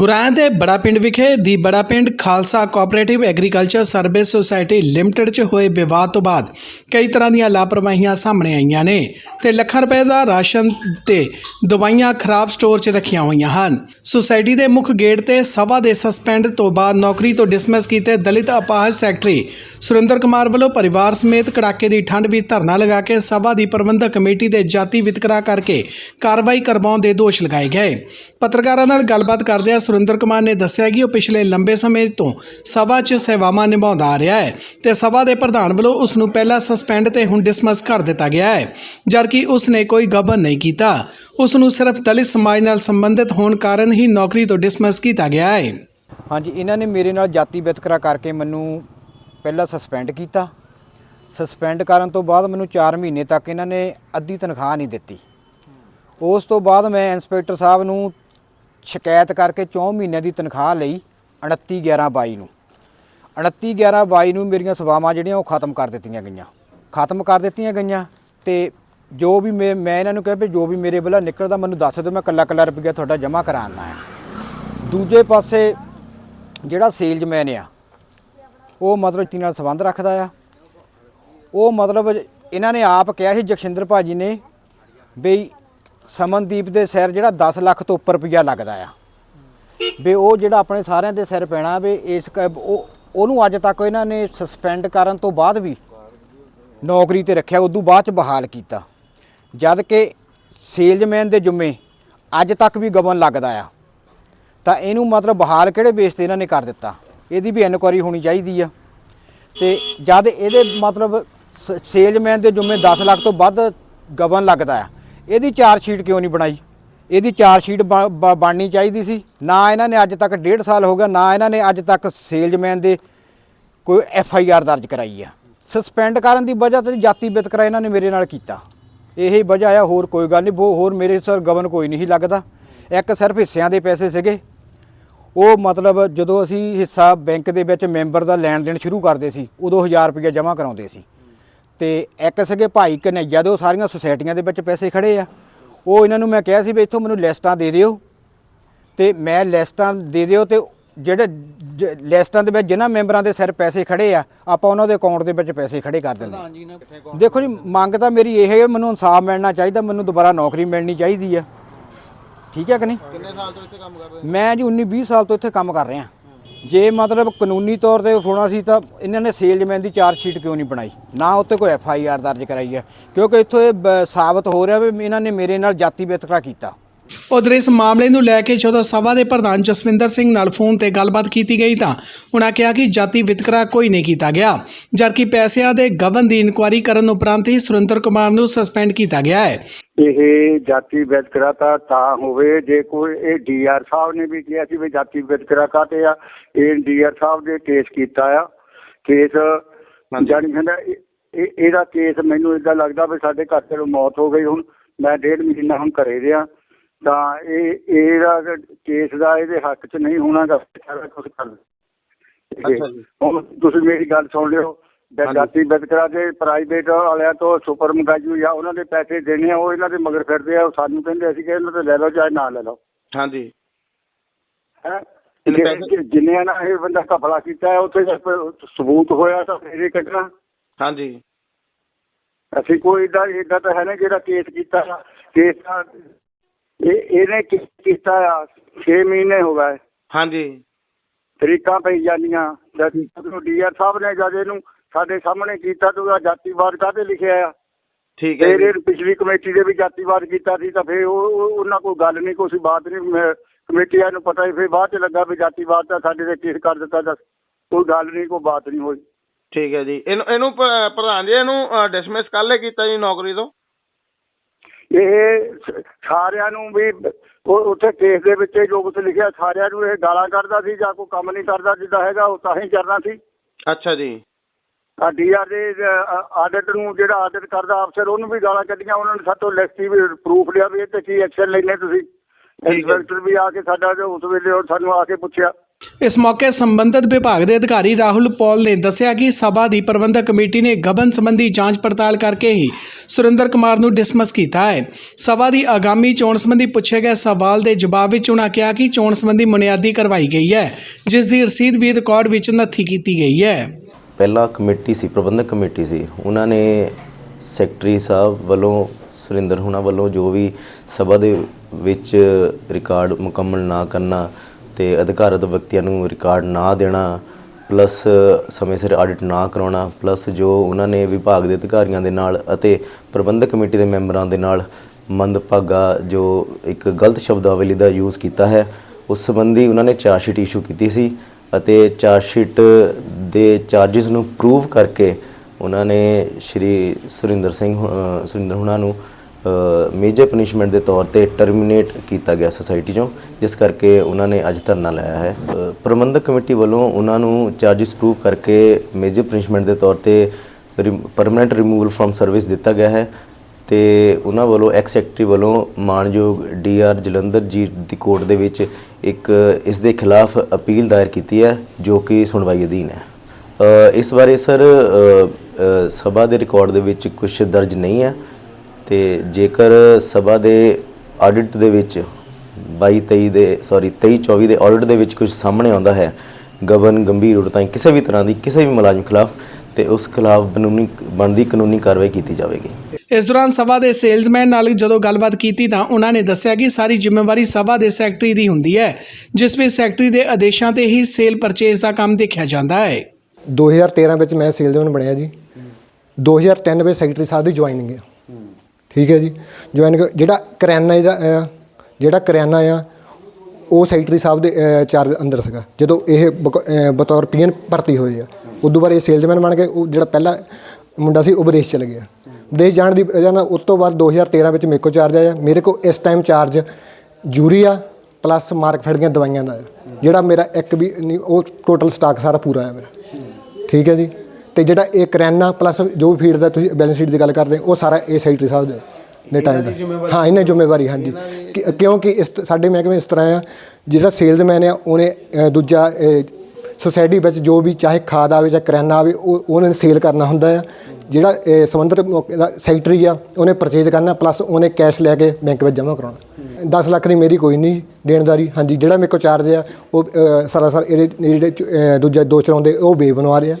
ਗੁਰਾਂ ਦੇ ਬੜਾ ਪਿੰਡ ਵਿਖੇ ਦੀ Bara Pind Khalsa cooperative agriculture service society limited 'ਚ ਹੋਏ ਵਿਵਾਦ ਤੋਂ ਬਾਅਦ ਕਈ ਤਰ੍ਹਾਂ ਦੀਆਂ ਲਾਪਰਵਾਹੀਆਂ ਸਾਹਮਣੇ ਆਈਆਂ ਨੇ ਤੇ ਲੱਖਾਂ ਰੁਪਏ ਦਾ ਰਾਸ਼ਨ ਤੇ ਦਵਾਈਆਂ ਖਰਾਬ ਸਟੋਰ 'ਚ ਰੱਖੀਆਂ ਹੋਈਆਂ ਹਨ। ਸੁਸਾਇਟੀ ਦੇ ਮੁੱਖ ਗੇਟ ਤੇ ਸਭਾ ਦੇ ਸਸਪੈਂਡ ਤੋਂ ਬਾਅਦ ਨੌਕਰੀ ਤੋਂ ਡਿਸਮਿਸ ਕੀਤੇ ਦਲਿਤ ਅਪਾਹਜ ਸੈਕਟਰੀ ਸੁਰਿੰਦਰ ਕੁਮਾਰ ਵੱਲੋਂ ਪਰਿਵਾਰ ਸਮੇਤ ਕੜਾਕੇ ਦੀ ਠੰਡ ਵੀ ਧਰਨਾ ਲਗਾ ਕੇ ਸਭਾ ਦੀ ਪ੍ਰਬੰਧਕ ਕਮੇਟੀ ਦੇ ਜਾਤੀ ਵਿਤਕਰਾ ਕਰਕੇ ਕਾਰਵਾਈ ਕਰਵਾਉਣ ਦੇ ਦੋਸ਼ ਲਗਾਏ ਗਏ। ਪੱਤਰਕਾਰਾਂ ਨਾਲ ਗੱਲਬਾਤ ਕਰਦਿਆਂ ਸੁਰਿੰਦਰ ਕੁਮਾਰ ਨੇ ਦੱਸਿਆ ਕਿ ਉਹ ਪਿਛਲੇ ਲੰਬੇ ਸਮੇਂ ਤੋਂ ਸਭਾ 'ਚ ਸੇਵਾਵਾਂ ਨਿਭਾਉਂਦਾ ਆ ਰਿਹਾ ਹੈ ਤੇ ਸਭਾ ਦੇ ਪ੍ਰਧਾਨ ਵੱਲੋਂ ਉਸ ਨੂੰ ਪਹਿਲਾਂ ਸਸਪੈਂਡ ਤੇ ਹੁਣ ਡਿਸਮਿਸ ਕਰ ਦਿੱਤਾ ਗਿਆ ਹੈ, ਜਦਕਿ ਉਸ ਨੇ ਕੋਈ ਗਬਨ ਨਹੀਂ ਕੀਤਾ। ਉਸ ਨੂੰ ਸਿਰਫ ਦਲਿਤ ਸਮਾਜ ਨਾਲ ਸੰਬੰਧਿਤ ਹੋਣ ਕਾਰਨ ਹੀ ਨੌਕਰੀ ਤੋਂ ਡਿਸਮਿਸ ਕੀਤਾ ਗਿਆ ਹੈ। ਹਾਂਜੀ, ਇਹਨਾਂ ਨੇ ਮੇਰੇ ਨਾਲ ਜਾਤੀ ਵਿਤਕਰਾ ਕਰਕੇ ਮੈਨੂੰ ਪਹਿਲਾਂ ਸਸਪੈਂਡ ਕੀਤਾ। ਸਸਪੈਂਡ ਕਰਨ ਤੋਂ ਬਾਅਦ ਮੈਨੂੰ 4 ਮਹੀਨੇ ਤੱਕ ਇਹਨਾਂ ਨੇ ਅੱਧੀ ਤਨਖਾਹ ਨਹੀਂ ਦਿੱਤੀ। ਉਸ ਤੋਂ ਬਾਅਦ ਮੈਂ ਇੰਸਪੈਕਟਰ ਸਾਹਿਬ ਨੂੰ ਸ਼ਿਕਾਇਤ ਕਰਕੇ 4 ਮਹੀਨਿਆਂ ਦੀ ਤਨਖਾਹ ਲਈ 29 11 22 ਨੂੰ। 29 11 22 ਨੂੰ ਮੇਰੀਆਂ ਸੇਵਾਵਾਂ ਜਿਹੜੀਆਂ ਉਹ ਖਤਮ ਕਰ ਦਿੱਤੀਆਂ ਗਈਆਂ। ਖਤਮ ਕਰ ਦਿੱਤੀਆਂ ਗਈਆਂ ਤੇ ਜੋ ਵੀ ਮੈਂ ਮੈਂ ਇਹਨਾਂ ਨੂੰ ਕਿਹਾ ਵੀ ਜੋ ਵੀ ਮੇਰੇ ਵੱਲੋਂ ਨਿਕਲਦਾ ਮੈਨੂੰ ਦੱਸ ਦਿਓ, ਮੈਂ ਕੱਲਾ ਕੱਲਾ ਰੁਪਈਆ ਤੁਹਾਡਾ ਜਮ੍ਹਾਂ ਕਰਾਉਣਾ ਹੈ ਦੂਜੇ ਪਾਸੇ ਜਿਹੜਾ ਸੇਲਜ਼ਮੈਨ ਆ, ਉਹ ਮਤਲਬ ਟੀ ਨਾਲ ਸੰਬੰਧ ਰੱਖਦਾ ਆ। ਉਹ ਮਤਲਬ ਇਹਨਾਂ ਨੇ ਆਪ ਕਿਹਾ ਸੀ ਜਖਿੰਦਰ ਭਾਜੀ ਨੇ ਬਈ ਸਮਨਦੀਪ ਦੇ ਸਿਰ ਜਿਹੜਾ 10 ਲੱਖ ਤੋਂ ਉੱਪਰ ਰੁਪਈਆ ਲੱਗਦਾ ਆ। ਵੀ ਉਹ ਜਿਹੜਾ ਆਪਣੇ ਸਾਰਿਆਂ ਦੇ ਸਿਰ ਪੈਣਾ ਵੀ ਇਸ ਕ- ਉਹ, ਉਹਨੂੰ ਅੱਜ ਤੱਕ ਇਹਨਾਂ ਨੇ ਸਸਪੈਂਡ ਕਰਨ ਤੋਂ ਬਾਅਦ ਵੀ ਨੌਕਰੀ ਤੇ ਰੱਖਿਆ, ਉਦੋਂ ਬਾਅਦ ਚ ਬਹਾਲ ਕੀਤਾ। ਜਦ ਕਿ ਸੇਲਜ਼ਮੈਨ ਦੇ ਜੁਮੇ ਅੱਜ ਤੱਕ ਵੀ ਗਬਨ ਲੱਗਦਾ ਆ। ਤਾਂ ਇਹਨੂੰ ਮਤਲਬ ਬਹਾਲ ਕਿਹੜੇ ਬੇਸ ਤੇ ਇਹਨਾਂ ਨੇ ਕਰ ਦਿੱਤਾ? ਇਹਦੀ ਵੀ ਇਨਕੁਆਰੀ ਹੋਣੀ ਚਾਹੀਦੀ ਆ। ਤੇ ਜਦ ਇਹਦੇ ਮਤਲਬ ਸ- ਸੇਲਜ਼ਮੈਨ ਦੇ ਜੁਮੇ 10 ਲੱਖ ਤੋਂ ਵੱਧ ਗਬਨ ਲੱਗਦਾ ਆ ਇਹਦੀ ਚਾਰ ਸ਼ੀਟ ਕਿਉਂ ਨਹੀਂ ਬਣਾਈ? ਇਹਦੀ ਚਾਰ ਸ਼ੀਟ ਬਣਨੀ ਚਾਹੀਦੀ ਸੀ। ਨਾ ਇਹਨਾਂ ਨੇ ਅੱਜ ਤੱਕ ਡੇਢ ਸਾਲ ਹੋ ਗਿਆ, ਨਾ ਇਹਨਾਂ ਨੇ ਅੱਜ ਤੱਕ ਸੇਲਜ਼ਮੈਨ ਦੇ ਕੋਈ ਐਫ ਆਈ ਆਰ ਦਰਜ ਕਰਾਈ ਆ। ਸਸਪੈਂਡ ਕਰਨ ਦੀ ਵਜ੍ਹਾ ਤੇ ਜਾਤੀ ਵਿਤਕਰਾ ਇਹਨਾਂ ਨੇ ਮੇਰੇ ਨਾਲ ਕੀਤਾ। ਇਹੀ ਵਜ੍ਹਾ ਆ, ਹੋਰ ਕੋਈ ਗੱਲ ਨਹੀਂ। ਉਹ ਹੋਰ ਮੇਰੇ ਸਰ ਗਵਨ ਕੋਈ ਨਹੀਂ ਲੱਗਦਾ। ਇੱਕ ਸਿਰਫ ਹਿੱਸਿਆਂ ਦੇ ਪੈਸੇ ਸੀਗੇ। ਉਹ ਮਤਲਬ ਜਦੋਂ ਅਸੀਂ ਹਿੱਸਾ ਬੈਂਕ ਦੇ ਵਿੱਚ ਮੈਂਬਰ ਦਾ ਲੈਣ ਦੇਣ ਸ਼ੁਰੂ ਕਰਦੇ ਸੀ, ਉਦੋਂ 1000 ਰੁਪਏ ਜਮ੍ਹਾਂ ਕਰਾਉਂਦੇ ਸੀ। ਤੇ ਇੱਕ ਸੀਗੇ ਭਾਈ ਕਨਈਆ ਦੇ ਉਹ ਸਾਰੀਆਂ ਸੁਸਾਇਟੀਆਂ ਦੇ ਵਿੱਚ ਪੈਸੇ ਖੜੇ ਆ ਉਹ ਇਹਨਾਂ ਨੂੰ ਮੈਂ ਕਿਹਾ ਸੀ ਵੀ ਇੱਥੋਂ ਮੈਨੂੰ ਲਿਸਟਾਂ ਦੇ ਦਿਓ। ਤੇ ਮੈਂ ਲਿਸਟਾਂ ਦੇ ਦਿਓ ਤੇ ਜਿਹੜੇ ਲਿਸਟਾਂ ਦੇ ਵਿੱਚ ਜਿਨ੍ਹਾਂ ਮੈਂਬਰਾਂ ਦੇ ਸਿਰ ਪੈਸੇ ਖੜੇ ਆ ਆਪਾਂ ਉਹਨਾਂ ਦੇ ਅਕਾਊਂਟ ਦੇ ਵਿੱਚ ਪੈਸੇ ਖੜੇ ਕਰ ਦਿੰਦੇ ਦੇਖੋ ਜੀ ਮੰਗ ਤਾਂ ਮੇਰੀ ਇਹ ਹੈ ਮੈਨੂੰ ਇਨਸਾਫ ਮਿਲਣਾ ਚਾਹੀਦਾ ਮੈਨੂੰ ਦੁਬਾਰਾ ਨੌਕਰੀ ਮਿਲਣੀ ਚਾਹੀਦੀ ਆ। ਠੀਕ ਹੈ ਕਿ ਨਹੀਂ? ਕਿੰਨੇ ਸਾਲ ਤੋਂ ਇੱਥੇ ਕੰਮ ਕਰ ਰਹੇ ਮੈਂ ਜੀ 19 20 ਸਾਲ ਤੋਂ ਇੱਥੇ ਕੰਮ ਕਰ ਰਿਹਾ। ਜੇ ਮਤਲਬ ਕਾਨੂੰਨੀ ਤੌਰ ਤੇ ਹੋਣਾ ਸੀ ਤਾਂ ਇਹਨਾਂ ਨੇ ਸੇਲਜ਼ਮੈਨ ਦੀ ਚਾਰਜ ਸ਼ੀਟ ਕਿਉਂ ਨਹੀਂ ਬਣਾਈ? ਨਾ ਉੱਤੇ ਕੋਈ ਐਫ ਆਈ ਆਰ ਦਰਜ ਕਰਾਈ ਹੈ ਕਿਉਂਕਿ ਇੱਥੋਂ ਇਹ ਸਾਬਤ ਹੋ ਰਿਹਾ ਵੀ ਇਹਨਾਂ ਨੇ ਮੇਰੇ ਨਾਲ ਜਾਤੀ ਵਿਤਕਰਾ ਕੀਤਾ। ਉਧਰ ਇਸ ਮਾਮਲੇ ਨੂੰ ਲੈ ਕੇ ਜਦੋਂ ਸਭਾ ਦੇ ਪ੍ਰਧਾਨ ਜਸਵਿੰਦਰ ਸਿੰਘ ਨਾਲ ਫੋਨ ਤੇ ਗੱਲਬਾਤ ਕੀਤੀ ਗਈ ਤਾਂ ਉਹਨਾਂ ਕਿਹਾ ਕਿ ਜਾਤੀ ਵਿਤਕਰਾ ਕੋਈ ਨਹੀਂ ਕੀਤਾ ਗਿਆ, ਜਦਕਿ ਪੈਸਿਆਂ ਦੇ ਗਬਨ ਦੀ ਇਨਕੁਆਇਰੀ ਕਰਨ ਉਪਰੰਤ ਹੀ ਸੁਰਿੰਦਰ ਕੁਮਾਰ ਨੂੰ ਸਸਪੈਂਡ ਕੀਤਾ ਗਿਆ ਹੈ। ਇਹ ਜਾਤੀ ਵਿਤਕਰਾ ਤਾਂ ਤਾਂ ਹੋਵੇ ਜੇ ਕੋਈ ਇਹ ਡੀਆਰ ਸਾਹਿਬ ਨੇ ਵੀ ਕਿਹਾ ਸੀ ਵੀ ਜਾਤੀ ਵਿਤਕਰਾ ਕਾਤੇ ਆ ਇਹ ਡੀਆਰ ਸਾਹਿਬ ਦੇ ਕੇਸ ਕੀਤਾ ਆ। ਕੇਸ ਜਾਣੀ ਕਹਿੰਦਾ ਇਹ- ਇਹ- ਇਹਦਾ ਕੇਸ ਮੈਨੂੰ ਇਦਾਂ ਲੱਗਦਾ ਵੀ ਸਾਡੇ ਘਰ ਚੋਂ ਮੌਤ ਹੋ ਗਈ ਹੁਣ ਮੈਂ ਡੇਢ ਮਹੀਨਾ ਹੁਣ ਘਰੇ ਰਿਹਾ। ਤਾਂ ਇਹ ਇਹਦਾ ਕੇਸ ਦਾ ਇਹਦੇ ਹੱਕ 'ਚ ਨਹੀਂ ਹੋਣਾਗਾ ਸਾਰਾ ਕੁਝ ਕਰ ਅੱਛਾ ਜੀ। ਹੁਣ ਤੁਸੀਂ ਮੇਰੀ ਗੱਲ ਸੁਣ ਲਿਓ ਜਾਤੀ ਵਿਤਕਰਾ ਦੇ ਪ੍ਰਾਈਵੇਟ ਵਾਲਿਆਂ ਤੋਂ ਸੁਪਰ ਮਗਾਜੂ ਜਾਂ ਉਹਨਾਂ ਦੇ ਪੈਸੇ ਦੇਣੇ ਆ ਉਹ ਇਹਨਾਂ ਦੇ ਮਗਰ ਫਿਰਦੇ ਆ ਉਹ ਸਾਨੂੰ ਕਹਿੰਦੇ ਅਸੀਂ ਕਿ ਇਹਨਾਂ ਤੋਂ ਲੈ ਲਓ ਚਾਹੇ ਨਾ ਲੈ ਲਓ। ਹਾਂਜੀ। ਹੈ? ਕਿੰਨੇ ਪੈਸੇ? ਜਿੰਨੇ ਨਾ ਇਹ ਬੰਦਾ ਘਪਲਾ ਕੀਤਾ ਹੈ ਉੱਥੇ ਜੇ ਸਬੂਤ ਹੋਇਆ ਤਾਂ ਫਿਰ ਇਹ ਕੱਢਣਾ। ਹਾਂਜੀ। ਅਸੀਂ ਕੋਈ ਇਦਾਂ ਇਦਾਂ ਤਾਂ ਹੈ ਨਾ ਜਿਹੜਾ ਕੇਸ ਕੀਤਾ ਆ, ਕੇਸ ਤਾਂ ਇਹ ਇਹਨੇ ਕੀ- ਕੀਤਾ ਆ 6 ਮਹੀਨੇ ਹੋ ਗਏ। ਹਾਂਜੀ। ਤਰੀਕਾਂ ਪਈ ਜਾਂਦੀਆਂ। ਜਦੋਂ ਡੀਆਰ ਸਾਹਿਬ ਨੇ ਜਦ ਇਹਨੂੰ ਸਾਡੇ ਸਾਹਮਣੇ ਕੀਤਾ ਤਾਂ ਉਹਦਾ ਜਾਤੀਵਾਦ ਕਾਹਤੇ ਲਿਖਿਆ ਆ? ਠੀਕ ਹੈ ਫਿਰ ਪਿਛਲੀ ਕਮੇਟੀ ਦੇ ਵੀ ਜਾਤੀਵਾਦ ਕੀਤਾ ਸੀ ਤਾਂ ਫਿਰ ਉਹ ਉਹ- ਉਹਨਾਂ ਕੋਈ ਗੱਲ ਨਹੀਂ ਕੋਈ ਬਾਤ ਨਹੀਂ ਕਮੇਟੀਆਂ ਨੂੰ ਪਤਾ ਹੀ ਫਿਰ ਬਾਅਦ ਚ ਲੱਗਾ ਵੀ ਜਾਤੀਵਾਦ ਤਾਂ ਸਾਡੇ ਤੇ ਕੇਸ ਕਰ ਦਿੱਤਾ ਤਾਂ ਕੋਈ ਗੱਲ ਨਹੀਂ ਕੋਈ ਬਾਤ ਨਹੀਂ ਹੋਈ। ਠੀਕ ਹੈ ਜੀ। ਇਹਨੂੰ ਇਹਨੂੰ ਪ੍ਰਧਾਨ ਜੀ ਇਹਨੂੰ ਡਿਸਮਿਸ ਕੱਲ੍ਹ ਹੀ ਕੀਤਾ ਜੀ ਨੌਕਰੀ ਤੋਂ? ਇਹ ਸਾਰਿਆਂ ਨੂੰ ਵੀ ਉਹ ਉੱਥੇ ਕੇਸ ਦੇ ਵਿੱਚ ਜੋ ਕੁਝ ਲਿਖਿਆ ਸਾਰਿਆਂ ਨੂੰ ਇਹ ਗਾਲਾਂ ਕੱਢਦਾ ਸੀ ਜਾਂ ਕੋਈ ਕੰਮ ਨਹੀਂ ਕਰਦਾ ਜਿੱਦਾਂ ਹੈਗਾ ਉਹ ਤਾਂ ਹੀ ਕਰਨਾ ਸੀ। ਅੱਛਾ ਜੀ। ਆ ਡੀਆਰ ਦੇ ਆਡਿਟ ਨੂੰ ਜਿਹੜਾ ਆਡਿਟ ਕਰਦਾ ਅਫਸਰ ਉਹਨੂੰ ਵੀ ਗਾਲਾਂ ਕੱਢੀਆਂ ਉਹਨਾਂ ਨੇ ਸਾਤੋਂ ਲਿਖਤੀ ਵੀ ਪ੍ਰੂਫ ਲਿਆ ਵੀ ਇਹ ਤੇ ਕੀ ਐਕਸ਼ਨ ਲੈਣੇ ਤੁਸੀਂ। ਇੰਸਪੈਕਟਰ ਵੀ ਆ ਕੇ ਸਾਡਾ ਜੋ ਉਸ ਵੇਲੇ ਉਹ ਸਾਨੂੰ ਆ ਕੇ ਪੁੱਛਿਆ। ਇਸ ਮੌਕੇ ਸੰਬੰਧਿਤ ਵਿਭਾਗ ਦੇ ਅਧਿਕਾਰੀ ਰਾਹੁਲ ਪੌਲ ਨੇ ਦੱਸਿਆ ਕਿ ਸਭਾ ਦੀ ਪ੍ਰਬੰਧਕ ਕਮੇਟੀ ਨੇ ਗਬਨ ਸੰਬੰਧੀ ਜਾਂਚ ਪੜਤਾਲ ਕਰਕੇ ਹੀ ਸੁਰਿੰਦਰ ਕੁਮਾਰ ਨੂੰ ਡਿਸਮਿਸ ਕੀਤਾ ਹੈ। ਸਭਾ ਦੀ ਆਗਾਮੀ ਚੋਣ ਸੰਬੰਧੀ ਪੁੱਛੇ ਗਏ ਸਵਾਲ ਦੇ ਜਵਾਬ ਵਿੱਚ ਉਨ੍ਹਾਂ ਕਿਹਾ ਕਿ ਚੋਣ ਸੰਬੰਧੀ ਬੁਨਿਆਦੀ ਕਰਵਾਈ ਗਈ ਹੈ ਜਿਸ ਦੀ ਰਸੀਦ ਵੀ ਰਿਕਾਰਡ ਵਿੱਚ ਨੱਥੀ ਕੀਤੀ ਗਈ ਹੈ। ਪਹਿਲਾਂ ਕਮੇਟੀ ਸੀ, ਪ੍ਰਬੰਧਕ ਕਮੇਟੀ ਸੀ। ਉਹਨਾਂ ਨੇ ਸੈਕਟਰੀ ਸਾਹਿਬ ਵੱਲੋਂ, ਸੁਰਿੰਦਰ ਹੁਣਾ ਵੱਲੋਂ ਜੋ ਵੀ ਸਭਾ ਦੇ ਵਿੱਚ ਰਿਕਾਰਡ ਮੁਕੰਮਲ ਨਾ ਕਰਨਾ ਤੇ ਅਧਿਕਾਰਤ ਵਿਅਕਤੀਆਂ ਨੂੰ ਰਿਕਾਰਡ ਨਾ ਦੇਣਾ, ਪਲੱਸ ਸਮੇਂ ਸਿਰ ਆਡਿਟ ਨਾ ਕਰਾਉਣਾ, ਪਲੱਸ ਜੋ ਉਹਨਾਂ ਨੇ ਵਿਭਾਗ ਦੇ ਅਧਿਕਾਰੀਆਂ ਦੇ ਨਾਲ ਅਤੇ ਪ੍ਰਬੰਧਕ ਕਮੇਟੀ ਦੇ ਮੈਂਬਰਾਂ ਦੇ ਨਾਲ ਮੰਦਭਾਗਾ ਜੋ ਇੱਕ ਗਲਤ ਸ਼ਬਦਾਵਲੀ ਦਾ ਯੂਜ਼ ਕੀਤਾ ਹੈ, ਉਸ ਸੰਬੰਧੀ ਉਹਨਾਂ ਨੇ ਚਾਰਜ ਸ਼ੀਟ ਇਸ਼ੂ ਕੀਤੀ ਸੀ ਅਤੇ ਚਾਰਜ ਸ਼ੀਟ ਦੇ ਚਾਰजेस ਨੂੰ ਪ੍ਰੂਵ ਕਰਕੇ ਉਹਨਾਂ ਨੇ ਸ਼੍ਰੀ ਸੁਰਿੰਦਰ ਸਿੰਘ ਅ, ਸੁਰਿੰਦਰ ਹੁਣਾਂ ਨੂੰ ਮੇਜਰ ਪਨਿਸ਼ਮੈਂਟ ਦੇ ਤੌਰ ਤੇ ਟਰਮੀਨੇਟ ਕੀਤਾ ਗਿਆ ਸੁਸਾਇਟੀ ਚੋਂ ਜਿਸ ਕਰਕੇ ਉਹਨਾਂ ਨੇ ਅੱਜ ਧਰਨਾ ਲਾਇਆ ਹੈ। ਪ੍ਰਬੰਧਕ ਕਮੇਟੀ ਵੱਲੋਂ ਉਹਨਾਂ ਨੂੰ ਚਾਰजेस ਪ੍ਰੂਵ ਕਰਕੇ ਮੇਜਰ ਪਨਿਸ਼ਮੈਂਟ ਦੇ ਤੌਰ ਤੇ ਪਰਮਨੈਂਟ ਰਿਮੂਵਲ ਫਰਮ ਸਰਵਿਸ ਦਿੱਤਾ ਗਿਆ ਹੈ ਤੇ ਉਹਨਾਂ ਵੱਲੋਂ ਐਕਸ ਸੈਕਟਰੀ ਵੱਲੋਂ ਮਾਨਯੋਗ ਡੀਆਰ ਜਲੰਧਰ ਜੀ ਦੀ ਕੋਰਟ ਦੇ ਵਿੱਚ ਇੱਕ ਇਸ ਦੇ ਖਿਲਾਫ ਅਪੀਲ ਦਾਇਰ ਕੀਤੀ ਹੈ ਜੋ ਕਿ ਸੁਣਵਾਈ ਅਧੀਨ ਹੈ। ਇਸ ਬਾਰੇ ਸਰ ਸਭਾ ਦੇ ਰਿਕਾਰਡ ਦੇ ਵਿੱਚ ਕੁਝ ਦਰਜ ਨਹੀਂ ਹੈ ਤੇ ਜੇਕਰ ਸਭਾ ਦੇ ਆਡਿਟ ਦੇ ਵਿੱਚ 22 23 ਦੇ ਸੌਰੀ 23 24 ਦੇ ਆਡਿਟ ਦੇ ਵਿੱਚ ਕੁਝ ਸਾਹਮਣੇ ਆਉਂਦਾ ਹੈ, ਗਬਨ ਗੰਭੀਰ ਉੜਤਾਂ ਕਿਸੇ ਵੀ ਤਰ੍ਹਾਂ ਦੀ, ਕਿਸੇ ਵੀ ਮੁਲਾਜ਼ਮ ਖਿਲਾਫ, ਤੇ ਉਸ ਖਿਲਾਫ ਕਾਨੂੰਨੀ, ਬਣਦੀ ਕਾਨੂੰਨੀ ਕਾਰਵਾਈ ਕੀਤੀ ਜਾਵੇਗੀ। ਇਸ ਦੌਰਾਨ ਸਭਾ ਦੇ ਸੇਲਜ਼ਮੈਨ ਨਾਲ ਜਦੋਂ ਗੱਲਬਾਤ ਕੀਤੀ ਤਾਂ ਉਹਨਾਂ ਨੇ ਦੱਸਿਆ ਕਿ ਸਾਰੀ ਜ਼ਿੰਮੇਵਾਰੀ ਸਭਾ ਦੇ ਸੈਕਟਰੀ ਦੀ ਹੁੰਦੀ ਹੈ, ਜਿਸ ਵਿੱਚ ਸੈਕਟਰੀ ਦੇ ਆਦੇਸ਼ਾਂ ਤੇ ਹੀ ਸੇਲ ਪਰਚੇਜ਼ ਦਾ ਕੰਮ ਦੇਖਿਆ ਜਾਂਦਾ ਹੈ। 2013 ਵਿੱਚ ਮੈਂ ਸੇਲਜ਼ਮੈਨ ਬਣਿਆ ਜੀ। 2003 ਵਿੱਚ ਸੈਕਟਰੀ ਸਾਹਿਬ ਦੀ ਜੁਆਇਨਿੰਗ ਹੈ ਠੀਕ ਹੈ ਜੀ। ਜੁਆਇਨਿੰਗ ਜਿਹੜਾ ਕਰਿਆਨਾ ਇਹਦਾ ਅਹ, ਜਿਹੜਾ ਕਰਿਆਨਾ ਆ ਉਹ ਸੈਕਟਰੀ ਸਾਹਿਬ ਦੇ ਚਾਰਜ ਅੰਦਰ ਸੀਗਾ। ਜਦੋਂ ਇਹ ਬਕ- ਬਤੌਰ ਪੀਐਨ ਭਰਤੀ ਹੋਏ ਆ। ਉਦੋਂ ਬਾਅਦ ਇਹ ਸੇਲਜ਼ਮੈਨ ਬਣ ਕੇ ਉਹ ਜਿਹੜਾ ਪਹਿਲਾ ਮੁੰਡਾ ਸੀ ਉਹ ਵਿਦੇਸ਼ ਚਲੇ ਗਿਆ। ਵਿਦੇਸ਼ ਜਾਣ ਦੀ ਵਜ੍ਹਾ ਨਾਲ ਉਸ ਤੋਂ ਬਾਅਦ 2013 ਵਿੱਚ ਮੇਰੇ ਕੋਲ ਚਾਰਜ ਆਇਆ। ਮੇਰੇ ਕੋਲ ਇਸ time charge urea plus Markfed ਦੀਆਂ ਦਵਾਈਆਂ ਦਾ ਹੈ ਜਿਹੜਾ ਮੇਰਾ ਇੱਕ ਵੀ ਨਹੀਂ ਉਹ ਟੋਟਲ ਸਟਾਕ ਸਾਰਾ ਪੂਰਾ ਹੈ ਮੇਰਾ। ਠੀਕ ਹੈ ਜੀ। ਤੇ ਜਿਹੜਾ ਇਹ ਕਰਿਆਨਾ ਪਲੱਸ ਜੋ ਫੀਡ ਦਾ ਤੁਸੀਂ ਬੈਲੈਂਸ ਸ਼ੀਟ ਦੀ ਗੱਲ ਕਰਦੇ ਹੋ, ਉਹ ਸਾਰਾ ਇਹ ਸੈਕਟਰੀ ਸਾਹਿਬ ਦੇ ਦੇ ਟਾਈਮ ਦਾ ਹਾਂ ਇਹਨਾਂ ਜ਼ਿੰਮੇਵਾਰੀ ਹਾਂਜੀ। ਕਿ- ਕਿਉਂਕਿ ਇਸ ਸਾਡੇ ਮਹਿਕਮੇ ਇਸ ਤਰ੍ਹਾਂ ਆ ਜਿਹੜਾ ਸੇਲਜ਼ਮੈਨ ਆ ਉਹਨੇ ਅ, ਦੂਜਾ ਸੁਸਾਇਟੀ ਵਿੱਚ ਜੋ ਵੀ ਚਾਹੇ ਖਾਦ ਆਵੇ ਜਾਂ ਕਰਿਆਨਾ ਆਵੇ ਉਹ ਉਹਨੇ ਸੇਲ ਕਰਨਾ ਹੁੰਦਾ ਆ। ਜਿਹੜਾ ਇਹ ਸੰਬੰਧਿਤ ਮੌਕੇ ਦਾ ਸੈਕਟਰੀ ਆ ਉਹਨੇ ਪਰਚੇਜ਼ ਕਰਨਾ ਪਲੱਸ ਉਹਨੇ ਕੈਸ਼ ਲੈ ਕੇ ਬੈਂਕ ਵਿੱਚ ਜਮ੍ਹਾਂ ਕਰਾਉਣਾ। 10 ਲੱਖ ਦੀ ਮੇਰੀ ਕੋਈ ਨਹੀਂ ਦੇਣਦਾਰੀ। ਹਾਂਜੀ ਜਿਹੜਾ ਮੇਰੇ ਕੋਲ ਚਾਰਜ ਆ ਉਹ ਸਰਾਸਰ ਇਹਦੇ ਜਿਹੜੇ ਅ, ਦੂਜਾ ਦੋ ਲਾਉਂਦੇ ਉਹ ਬੇ ਬਣਵਾ ਰਿਹਾ।